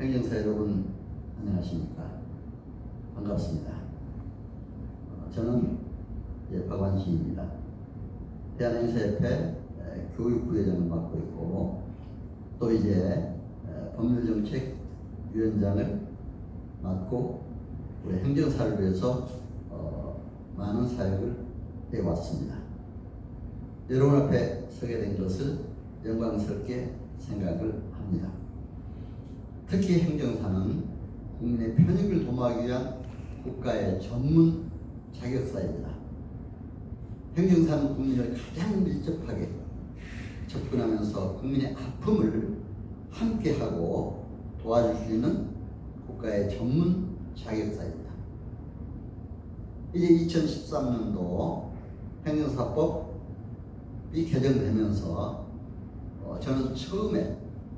행정사 여러분 안녕하십니까? 반갑습니다. 어, 저는 예, 박완식입니다. 대한행사협회 에, 교육부회장을 맡고 있고 또 이제 에, 법률정책위원장을 맡고 우리 행정사를 위해서 어, 많은 사역을 해왔습니다. 여러분 앞에 서게 된 것을 영광스럽게 생각을 합니다. 특히 행정사는 국민의 편익을 도모하기 위한 국가의 전문 자격사입니다. 행정사는 국민을 가장 밀접하게 접근하면서 국민의 아픔을 함께하고 도와줄 수 있는 국가의 전문 자격사입니다. 이제 2013년도 행정사법이 개정되면서 어, 저는 처음에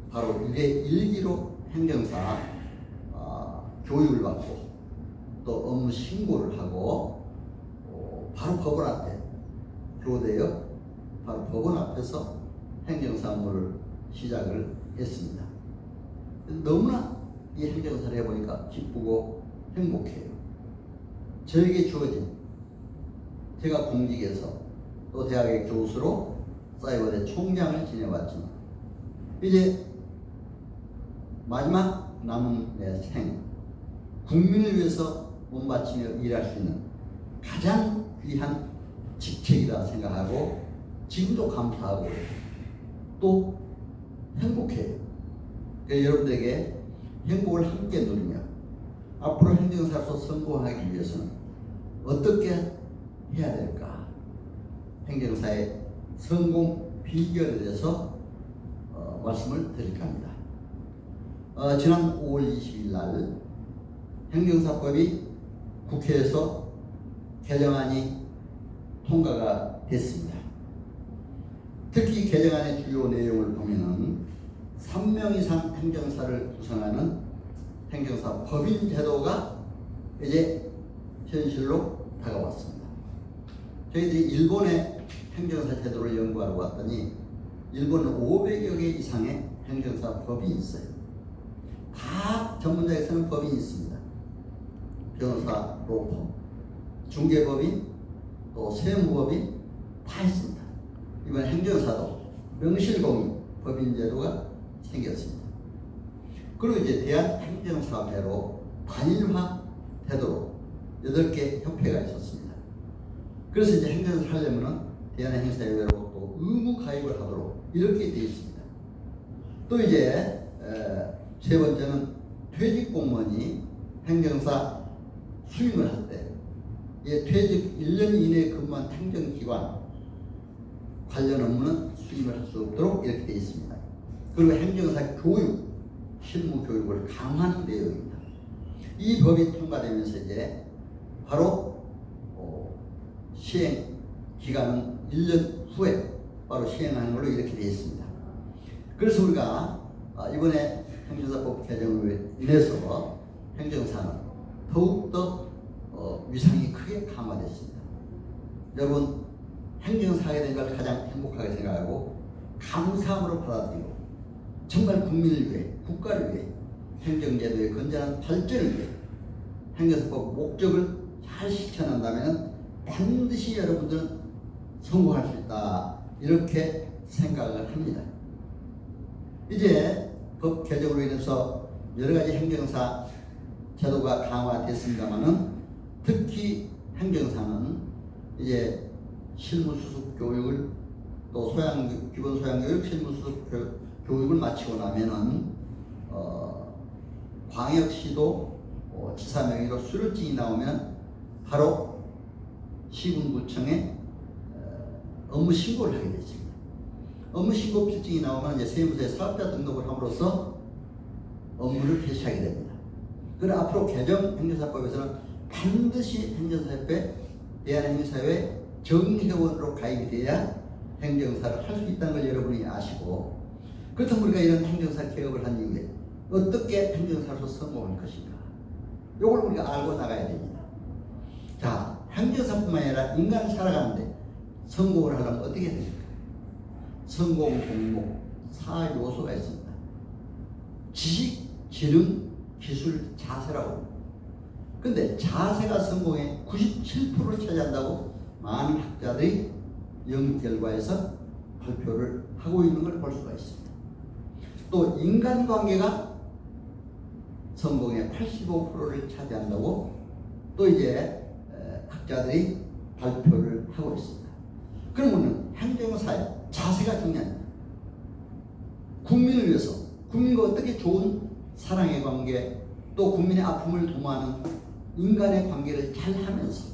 바로 일개 일기로 행정사 어, 교육을 받고 또 업무 신고를 하고 어, 바로 법원 앞에 교대여 바로 법원 앞에서 행정사 업무를 시작을 했습니다. 너무나 이 행정사를 해보니까 기쁘고 행복해요. 저에게 주어진 제가 공직에서 또 대학의 교수로 사이버대 총장을 지내왔지만 이제 마지막 남은 내 생, 국민을 위해서 몸바치며 일할 수 있는 가장 귀한 직책이라 생각하고 지금도 감사하고 또 행복해요. 그래서 여러분들에게 행복을 함께 누리며 앞으로 행정사로서 성공하기 위해서는 어떻게 해야 될까? 행정사의 성공 비결에 대해서 어, 말씀을 드릴까 합니다. 어, 지난 5월 20일 날 행정사법이 국회에서 개정안이 통과가 됐습니다. 특히 개정안의 주요 내용을 보면은 3명 이상 행정사를 구성하는 행정사 법인 제도가 이제 현실로 다가왔습니다. 저희들이 일본의 행정사 제도를 연구하러 왔더니 일본은 500여 개 이상의 행정사 법이 있어요. 다 전문자에서는 법인이 있습니다. 변호사, 로펌, 중개법인, 또 세무법인 다 있습니다. 이번 행정사도 명실공히 법인 제도가 생겼습니다. 그리고 이제 대한행정사회로 단일화 되도록 8개 협회가 있었습니다. 그래서 이제 행정을 하려면은 대한행정사회로 또 의무 가입을 하도록 이렇게 되어 있습니다. 또 이제 에, 세 번째는 퇴직 공무원이 행정사 수임을 할 때, 예, 퇴직 1년 이내 근무한 행정기관 관련 업무는 수임을 할 수 없도록 이렇게 되어 있습니다. 그리고 행정사 교육, 실무 교육을 강화하는 내용입니다. 이 법이 통과되면서 이제 바로 어, 시행 기간은 1년 후에 바로 시행하는 걸로 이렇게 되어 있습니다. 그래서 우리가 아, 이번에 행정사법 개정으로 인해서 행정사는 더욱더 어, 위상이 크게 강화됐습니다. 여러분 행정사에 된걸 가장 행복하게 생각하고 감사함으로 받아들이고 정말 국민을 위해 국가를 위해 행정제도의 건전한 발전을 위해 행정사법 목적을 잘 실천한다면 반드시 여러분들은 성공할 수 있다 이렇게 생각을 합니다. 이제 법 개정으로 인해서 여러 가지 행정사 제도가 강화됐습니다만은 특히 행정사는 이제 실무 수습 교육을 또 소양 기본 소양 교육, 실무 수습 교육을 마치고 나면은 어, 광역시도 어, 지사 명의로 수료증이 나오면 바로 시군구청에 어, 업무 신고를 하게 되습니다. 업무 신고 필증이 나오면 이제 세무서에 사업자 등록을 함으로써 업무를 개시하게 됩니다. 그러나 앞으로 개정 행정사법에서는 반드시 행정사협회 대한행정사회 정회원으로 가입이 돼야 행정사를 할 수 있다는 걸 여러분이 아시고 그렇다면 우리가 이런 행정사 개혁을 한 이후에 어떻게 행정사로서 성공할 것인가 이걸 우리가 알고 나가야 됩니다. 자, 행정사뿐만 아니라 인간이 살아가는데 성공을 하려면 어떻게 해야 됩니까? 성공 공목 4 요소가 있습니다. 지식, 지능, 기술, 자세라고. 근데 자세가 성공의 97%를 차지한다고 많은 학자들이 연구 결과에서 발표를 하고 있는 걸 볼 수가 있습니다. 또 인간관계가 성공의 85%를 차지한다고 또 이제 에, 학자들이 발표를 하고 있습니다. 그러면 행정사의 자세가 중요합니다. 국민을 위해서 국민과 어떻게 좋은 사랑의 관계 또 국민의 아픔을 도모하는 인간의 관계를 잘 하면서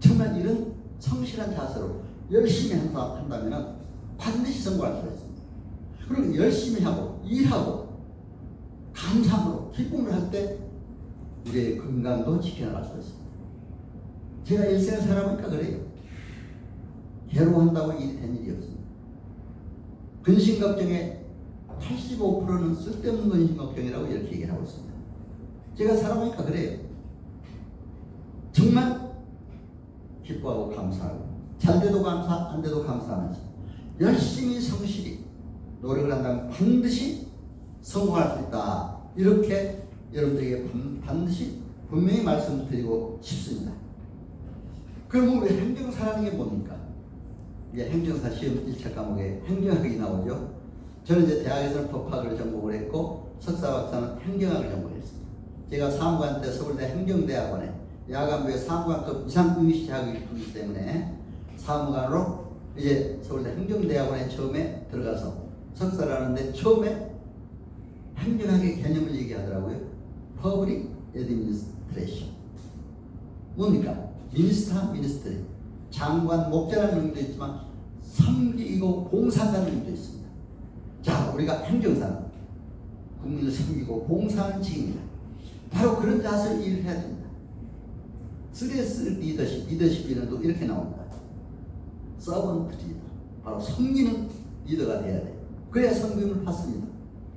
정말 이런 성실한 자세로 열심히 한다, 한다면 반드시 성공할 수가 있습니다. 그리고 열심히 하고 일하고 감사함으로 기쁨을 할 때 우리의 건강도 지켜나갈 수 있습니다. 제가 일생을 살아보니까 그래요. 괴로워한다고 일한 일이 없습니다. 근심 걱정의 85%는 쓸데없는 근심 걱정이라고 이렇게 얘기를 하고 있습니다. 제가 살아보니까 그래요. 정말 기뻐하고 감사하고 잘 돼도 감사, 안 돼도 감사하면서 열심히 성실히 노력을 한다면 반드시 성공할 수 있다. 이렇게 여러분들에게 반- 반드시 분명히 말씀드리고 싶습니다. 그럼 우리 행정 사라는 게 뭡니까? 이제 행정사 시험 1차 과목에 행정학이 나오죠. 저는 이제 대학에서는 법학을 전공을 했고 석사 박사는 행정학을 전공했습니다. 제가 사무관 때 서울대 행정대학원에 야간부에 사무관급 이상 응시 자격이 있기 때문에 사무관으로 이제 서울대 행정대학원에 처음에 들어가서 석사를 하는데 처음에 행정학의 개념을 얘기하더라고요. Public Administration. 뭡니까? 미니스터, 미니스트리. 장관, 목자라는 의미도 있지만 섬기고 봉사한다는 의미도 있습니다. 자, 우리가 행정사는 국민을 섬기고 봉사하는 직입니다. 바로 그런 자세를 일해야 됩니다. 스트레스 리더십, 리더십 이론도 이렇게 나옵니다. 서번트 리더. 바로 섬기는 리더가 돼야 돼요. 그래야 성금을 받습니다.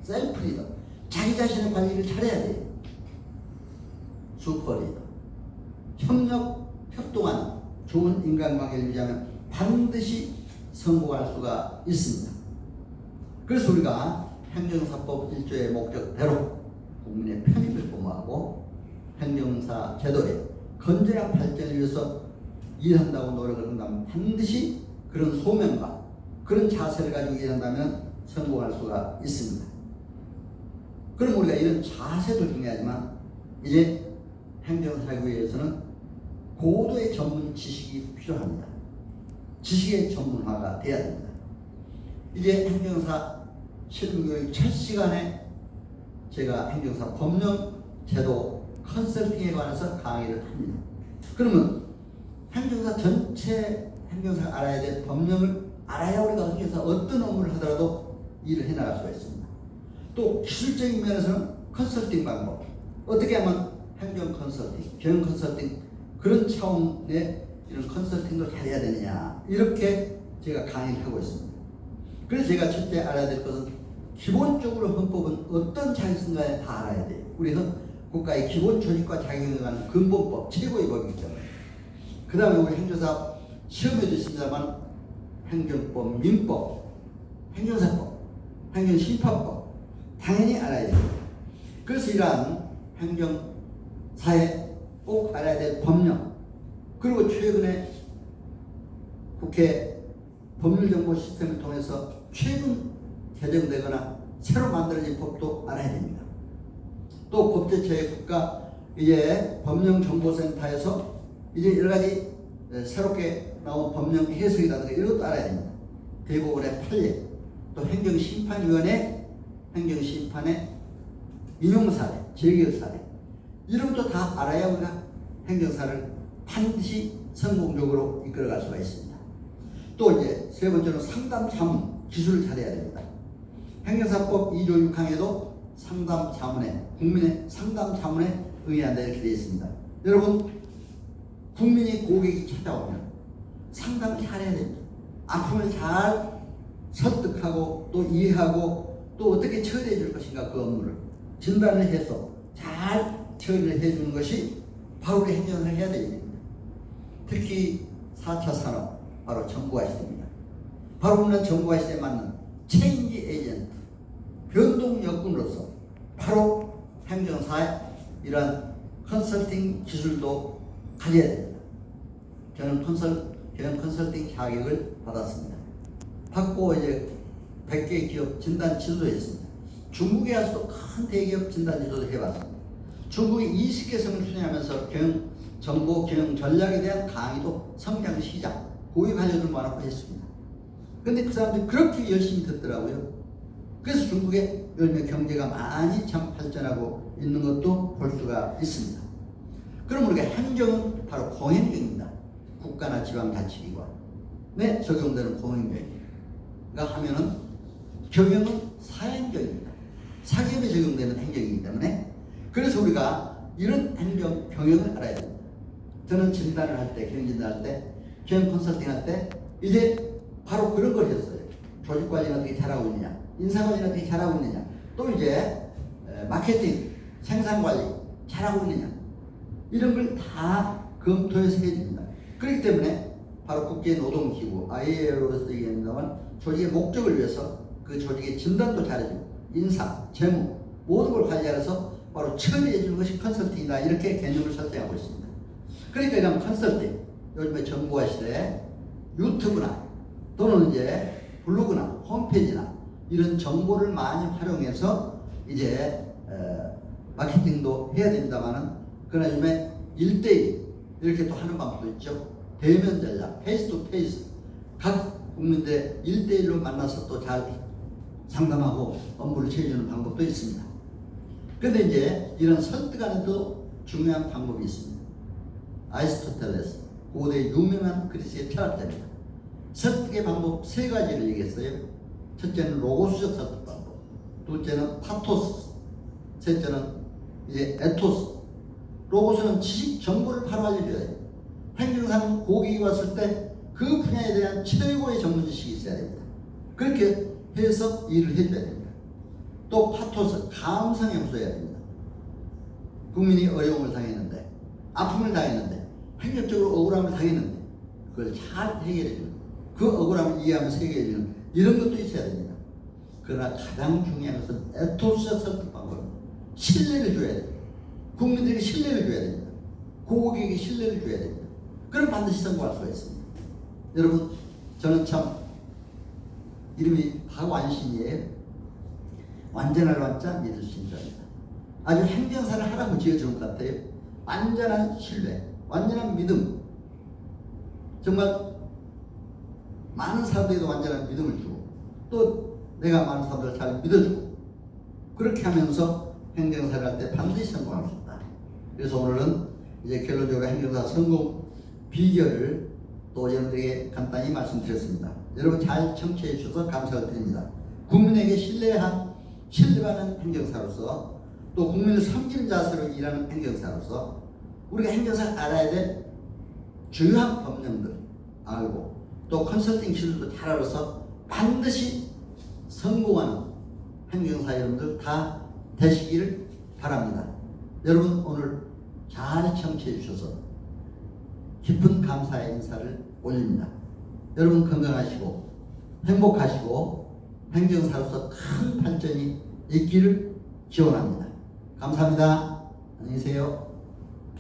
셀프 리더. 자기 자신의 관리를 잘해야 돼요. 슈퍼 리더. 협력, 협동하는 좋은 인간관계를 유지하면 반드시 성공할 수가 있습니다. 그래서 우리가 행정사법 1조의 목적대로 국민의 편익을 도모하고 행정사 제도의 건전한 발전을 위해서 일한다고 노력을 한다면 반드시 그런 소명과 그런 자세를 가지고 일한다면 성공할 수가 있습니다. 그럼 우리가 이런 자세도 중요하지만 이제 행정사교에서는 고도의 전문 지식이 필요합니다. 지식의 전문화가 돼야 됩니다. 이제 행정사 실무교육 첫 시간에 제가 행정사 법령 제도 컨설팅에 관해서 강의를 합니다. 그러면 행정사 전체 행정사가 알아야 될 법령을 알아야 우리가 행정사 어떤 업무를 하더라도 일을 해나갈 수가 있습니다. 또 기술적인 면에서는 컨설팅 방법 어떻게 하면 행정 컨설팅, 경영 컨설팅 그런 차원의 이런 컨설팅을 잘해야 되느냐 이렇게 제가 강의를 하고 있습니다. 그래서 제가 첫째 알아야 될 것은 기본적으로 헌법은 어떤 자격인가에 다 알아야 돼요. 우리는 국가의 기본 조직과 작용에 관한 근본법, 최고의 법이기 때문에. 그 다음에 우리 행정사 시험에도 있습니다만 행정법, 민법, 행정사법, 행정심판법 당연히 알아야 돼요. 그래서 이러한 행정사에 꼭 알아야 될 법령 그리고 최근에 국회 법률정보 시스템을 통해서 최근 개정되거나 새로 만들어진 법도 알아야 됩니다. 또 법제처의 국가 이제 법령정보센터에서 이제 여러 가지 새롭게 나온 법령 해석이라든가 이런 것도 알아야 됩니다. 대법원의 판례, 또 행정심판위원회, 행정심판의 인용사례, 재결사례 이런 것도 다 알아야 우리가 행정사를 반드시 성공적으로 이끌어갈 수가 있습니다. 또 이제 세 번째로 상담 자문 기술을 잘해야 됩니다. 행정사법 2조 6항에도 상담 자문에 국민의 상담 자문에 응해한다 이렇게 되어 있습니다. 여러분 국민이 고객이 찾아오면 상담을 잘해야 됩니다. 아픔을 잘 설득하고 또 이해하고 또 어떻게 처리해 줄 것인가 그 업무를 진단을 해서 잘 처리를 해주는 것이 우리 행정을 해야 됩니다. 특히 4차 산업 바로 정부화 시대입니다. 바로 우리는 정부화 시대에 맞는 체인지 에이전트 변동 여군으로서 바로 행정사의 이런 컨설팅 기술도 가져야 됩니다. 저는 컨설, 경영 컨설팅 자격을 받았습니다. 받고 이제 100개 기업 진단 지도도 했습니다. 중국에 가서도 큰 대기업 진단 지도도 해봤습니다. 중국이 20개성을 순회하면서 경영, 정보 경영 전략에 대한 강의도 성장 시장, 고위 관료들 많았고 했습니다. 근데 그 사람들이 그렇게 열심히 듣더라고요. 그래서 중국의 요즘에 경제가 많이 참 발전하고 있는 것도 볼 수가 있습니다. 그럼 우리가 행정은 바로 공행정입니다. 국가나 지방자치기관 에 적용되는 공행정입니다. 하면은 경영은 사행정입니다. 사기업에 적용되는 행정이기 때문에 그래서 우리가 이런 행정 경영을 알아야 됩니다. 저는 진단을 할 때, 경영 진단할 때, 경영 컨설팅 할 때 이제 바로 그런 걸 했어요. 조직 관리는 어떻게 잘하고 있느냐, 인사 관리는 어떻게 잘하고 있느냐, 또 이제 에, 마케팅, 생산 관리 잘하고 있느냐 이런 걸 다 검토해서 해줍니다. 그렇기 때문에 바로 국제노동기구 ILO에서 얘기합니다만 조직의 목적을 위해서 그 조직의 진단도 잘해주고 인사, 재무 모든 걸 관리해서 바로 처리해 주는 것이 컨설팅이다 이렇게 개념을 설정하고 있습니다. 그러니까 이런 컨설팅 요즘에 정보화 시대에 유튜브나 또는 이제 블로그나 홈페이지나 이런 정보를 많이 활용해서 이제 에, 마케팅도 해야 됩니다만은 그러나 요즘에 1대1 이렇게 또 하는 방법도 있죠. 대면 전략, 페이스 투 페이스 각 국민들 1대1로 만나서 또 잘 상담하고 업무를 채워주는 방법도 있습니다. 그런데 이제 이런 설득하는 또 중요한 방법이 있습니다. 아리스토텔레스 고대 유명한 그리스의 철학자입니다. 설득의 방법 세 가지를 얘기했어요. 첫째는 로고스적 설득 방법, 둘째는 파토스, 셋째는 이제 에토스. 로고스는 지식 정보를 바로 알려줘야 돼요. 행정사는 고객이 왔을 때 그 분야에 대한 최고의 전문 지식이 있어야 됩니다. 그렇게 해서 일을 해줘야 됩니다. 또 파토스, 감성에 호소해야 됩니다. 국민이 어려움을 당했는데, 아픔을 당했는데, 행정적으로 억울함을 당했는데, 그걸 잘 해결해 주는, 그 억울함을 이해하면서 해결해 주는 이런 것도 있어야 됩니다. 그러나 가장 중요한 것은 에토스적 설득 방법입니다. 신뢰를 줘야 됩니다. 국민들에게 신뢰를 줘야 됩니다. 고객에게 신뢰를 줘야 됩니다. 그럼 반드시 성공할 수가 있습니다. 여러분, 저는 참 이름이 박완신이에요. 완전할 완자 믿을 수 있는 자입니다. 아주 행정사를 하라고 지어주는 것 같아요. 완전한 신뢰, 완전한 믿음. 정말 많은 사람들에게 완전한 믿음을 주고 또 내가 많은 사람들을 잘 믿어주고 그렇게 하면서 행정사를 할 때 반드시 성공할 수 있다. 그래서 오늘은 이제 결론적으로 행정사 성공 비결을 또 여러분들에게 간단히 말씀드렸습니다. 여러분 잘 청취해 주셔서 감사를 드립니다. 국민에게 신뢰한 신뢰받는 행정사로서 또 국민을 섬기는 자세로 일하는 행정사로서 우리가 행정사를 알아야 될 중요한 법령들 알고 또 컨설팅 기술도 잘 알아서 반드시 성공하는 행정사 여러분들 다 되시기를 바랍니다. 여러분 오늘 잘 청취해 주셔서 깊은 감사의 인사를 올립니다. 여러분 건강하시고 행복하시고 행정사로서 큰 발전이 있기를 기원합니다. 감사합니다. 안녕히 계세요.